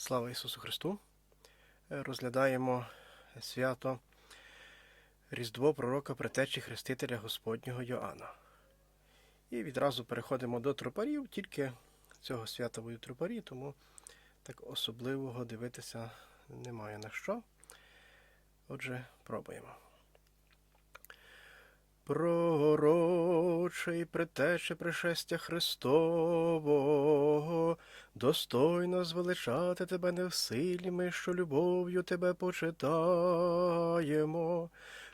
Слава Ісусу Христу! Е, Розглядаємо свято Різдво пророка Претечі Хрестителя Господнього Йоанна. І відразу переходимо до тропарів, тільки цього свята будуть тропарі, тому так особливого дивитися немає на що. Отже, пробуємо. Пророчий предтече пришестя Христового, достойно звеличати тебе не ми, що любов'ю тебе почитаємо,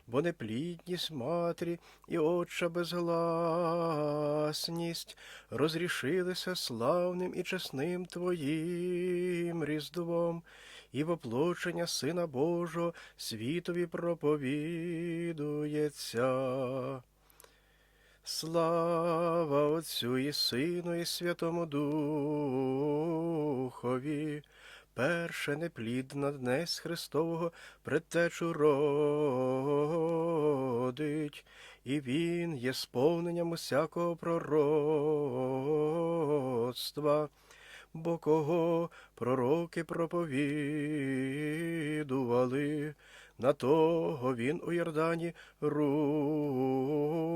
бо неплідність матері і отча безгласність розрішилися славним і чесним Твоїм різдвом, і воплочення Сина Божого світові проповідується. Слава Отцю і Сину, і Святому Духові, перше неплідна днесь Христового предтечу родить, і Він є сповненням усякого пророцтва, бо кого пророки проповідували, на того він у Йордані руку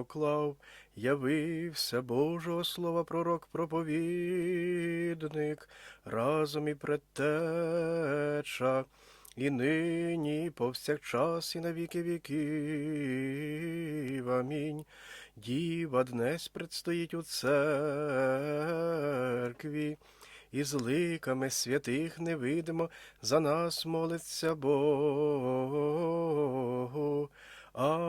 поклав, явився Божого слова пророк проповідник, разом і предтеча, і нині, повсякчас, і на віки віків. Амінь. Діва днес предстоїть у церкві, і з ликами святих невидимо за нас молиться Богу.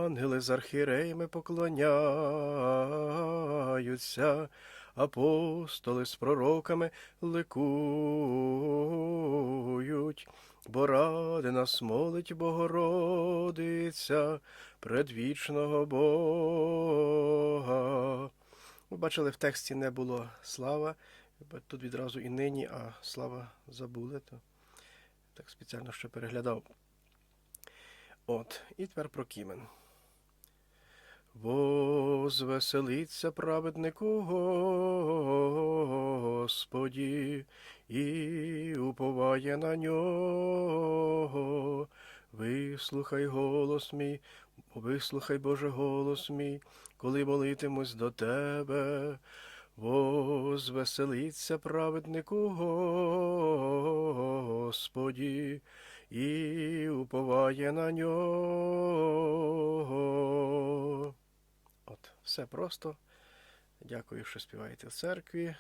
Ангели з архіреями поклоняються, апостоли з пророками ликують, бо ради нас молить Богородиця предвічного Бога. Ви бачили, в тексті не було слава, тут відразу і нині, а слава забули, то так спеціально що переглядав. От, і тепер про кімен. Возвеселиться праведнику Господі, і уповає на нього. Вислухай голос мій, вислухай Боже голос мій, коли молитимусь до тебе. Возвеселиться праведнику Господі, і уповає на нього. Все просто. Дякую, що співаєте в церкві.